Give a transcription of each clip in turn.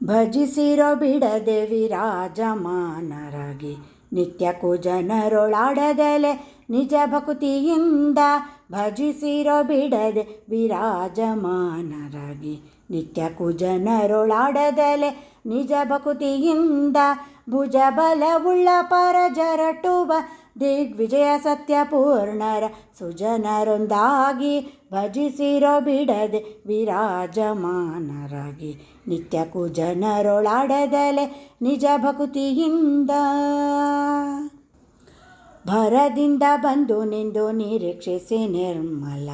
ಭಜಿಸಿರೋ ಬಿಡದೆ ವಿರಾಜಮಾನರಾಗಿ ನಿತ್ಯಕ್ಕೂ ಜನರೊಳಾಡದಲೆ ನಿಜ ಭಕ್ತಿಯಿಂದ ಭಜಿಸಿರೋ ಬಿಡದೆ ವಿರಾಜಮಾನರಾಗಿ ನಿತ್ಯಕ್ಕೂ ಜನರೊಳಾಡದಲೆ ನಿಜ ಭಕ್ತಿಯಿಂದ ಭುಜಬಲವುಳ್ಳ ಪರ ಜರಟುವ ದಿಗ್ವಿಜಯ ಸತ್ಯಪೂರ್ಣರ ಸುಜನರೊಂದಾಗಿ ಭಜಿಸಿರೋ ಬಿಡದೆ ವಿರಾಜಮಾನರಾಗಿ ನಿತ್ಯ ಕುಜನರೊಳಾಡದಲೆ ನಿಜ ಭಕ್ತಿಯಿಂದ. ಭರದಿಂದ ಬಂದು ನಿಂದು ನಿರೀಕ್ಷಿಸಿ ನಿರ್ಮಲ,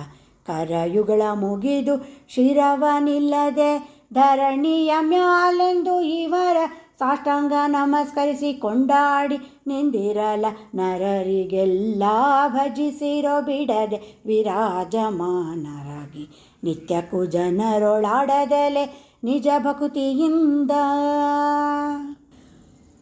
ಕರಯುಗಳ ಮುಗಿದು ಶಿರವನಿಲ್ಲದೆ ಧರಣಿಯ ಮ್ಯಾಲೆಂದು ಇವರ ಸಾಷ್ಟಾಂಗ ನಮಸ್ಕರಿಸಿ ಕೊಂಡಾಡಿ ನಿಂದಿರಲ, ನರರಿಗೆಲ್ಲ ಭಜಿಸಿರೋ ಬಿಡದೆ ವಿರಾಜಮಾನರಾಗಿ ನಿತ್ಯಕ್ಕೂ ಜನರೊಳಾಡದಲೆ ನಿಜ ಭಕ್ತಿಯಿಂದ.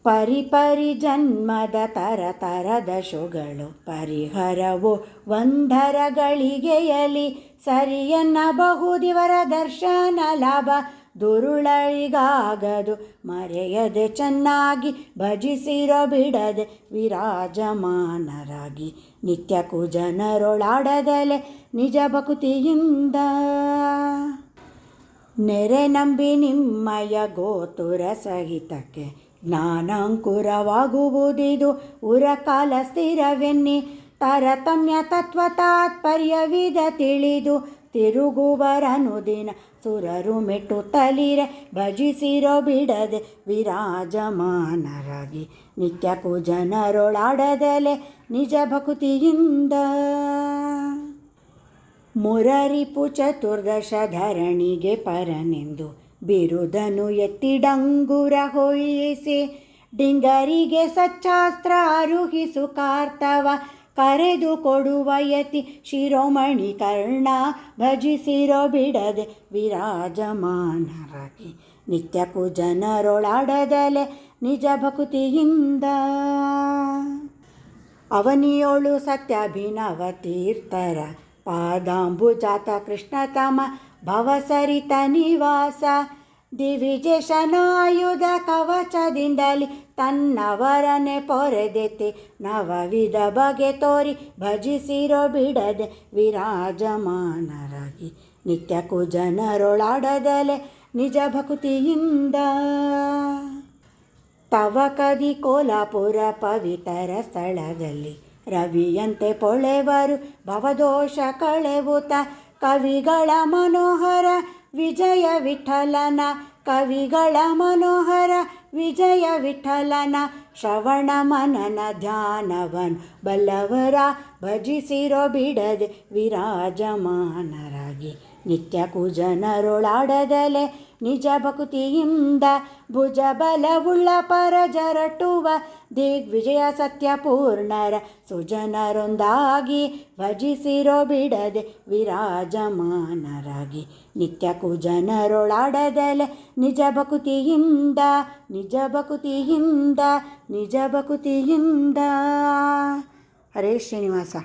ಪರಿಪರಿ ಜನ್ಮದ ತರ ತರದ ಶುಗಳು, ಪರಿಹರವು ಒಂದರಗಳಿಗೆಯಲಿ ಸರಿಯನ್ನಬಹುದಿವರ ದರ್ಶನ ಲಾಭ. ದುರುಳಳಿಗಾಗದು, ಮರೆಯದೆ ಚೆನ್ನಾಗಿ ಭಜಿಸಿರೋ ಬಿಡದೆ ವಿರಾಜಮಾನರಾಗಿ ನಿತ್ಯ ಕುಜನರೊಳಾಡದಲೆ ನಿಜ ಭಕ್ತಿಯಿಂದ. ನೆರೆ ನಂಬಿ ನಿಮ್ಮಯ ಗೋತುರ ಸಹಿತಕ್ಕೆ ಜ್ಞಾನಾಂಕುರವಾಗುವುದಿದು. ಉರಕಾಲ ಸ್ಥಿರವೆನ್ನಿ, ತಾರತಮ್ಯ ತತ್ವ ತಾತ್ಪರ್ಯವಿದ ತಿಳಿದು ತಿರುಗುವರನು ದಿನ ಸುರರು ಮೆಟ್ಟುತ್ತಲಿರೆ ಭಜಿಸಿರೋ ಬಿಡದೆ ವಿರಾಜಮಾನರಾಗಿ ನಿತ್ಯಕ್ಕೂ ಜನರೊಳಾಡದಲೆ ನಿಜ ಭಕ್ತಿಯಿಂದ. ಮುರರಿಪು ಚತುರ್ದಶ ಧರಣಿಗೆ ಪರನೆಂದು ಬಿರುದನು ಎತ್ತಿಡಂಗುರ ಹೊಯಿಸಿ ಡಿಂಗರಿಗೆ ಸಚ್ಚಾಸ್ತ್ರ ಅರುಹಿಸು ಕಾರ್ತವ ಕರೆದು ಕೊಡುವ ಯತಿ ಶಿರೋಮಣಿ ಕರ್ಣ, ಭಜಿಸಿರೋ ಬಿಡದೆ ವಿರಾಜಮಾನರಾಗಿ. ನಿತ್ಯಕ್ಕೂ ಜನರೊಳಾಡದಲೆ ನಿಜ ಭಕ್ತಿಯಿಂದ. ಅವನಿಯೋಳು ಸತ್ಯಾಭಿನವ ತೀರ್ಥರ ಪಾದಾಂಬುಜಾತ ಕೃಷ್ಣತಮ ಭವಸರಿತ ನಿವಾಸ. ದಿವಿಜೇಶನಾಯುಧ ಕವಚದಿಂದಲಿ ತನ್ನವರನೆ ಪೊರೆದೆತೆ, ನವವಿಧ ಬಗೆ ತೋರಿ ಭಜಿಸಿರೋ ಬಿಡದೆ ವಿರಾಜಮಾನರಾಗಿ ನಿತ್ಯಕ್ಕೂ ಜನರೊಳಾಡದಲೆ ನಿಜ ಭಕ್ತಿಯಿಂದ. ತವ ಕದಿ ಕೋಲಾಪುರ ಪವಿತರ ಸ್ಥಳದಲ್ಲಿ ರವಿಯಂತೆ ಪೊಳೆವರು ಭವದೋಷ ಕಳೆವುತ ಕವಿಗಳ ಮನೋಹರ ವಿಜಯ ವಿಠಲನ ಕವಿಗಳ ಮನೋಹರ ವಿಜಯ ವಿಠಲನ ಶ್ರವಣ ಮನನ ಧ್ಯಾನವನ್ ಬಲ್ಲವರ ಭಜಿಸಿರೋ ಬಿಡದೆ ವಿರಾಜಮಾನರಾಗಿ. ನಿತ್ಯಕ್ಕೂ ಕುಜನರುಳಾಡದಲೆ ನಿಜ ಭಕ್ತಿಯಿಂದ ಭುಜ ಬಲವುಳ್ಳ ಪರ ಜರಟುವ ದಿಗ್ವಿಜಯ ಸತ್ಯಪೂರ್ಣರ ಸುಜನರೊಂದಾಗಿ ಭಜಿಸಿರೋ ಬಿಡದೆ ವಿರಾಜಮಾನರಾಗಿ ನಿತ್ಯ ಕುಜನರೊಳಾಡದಲೆ ನಿಜ ಭಕ್ತಿಯಿಂದ ನಿಜ ಭಕ್ತಿಯಿಂದ ನಿಜ ಭಕ್ತಿಯಿಂದ. ಹರೇ ಶ್ರೀನಿವಾಸ.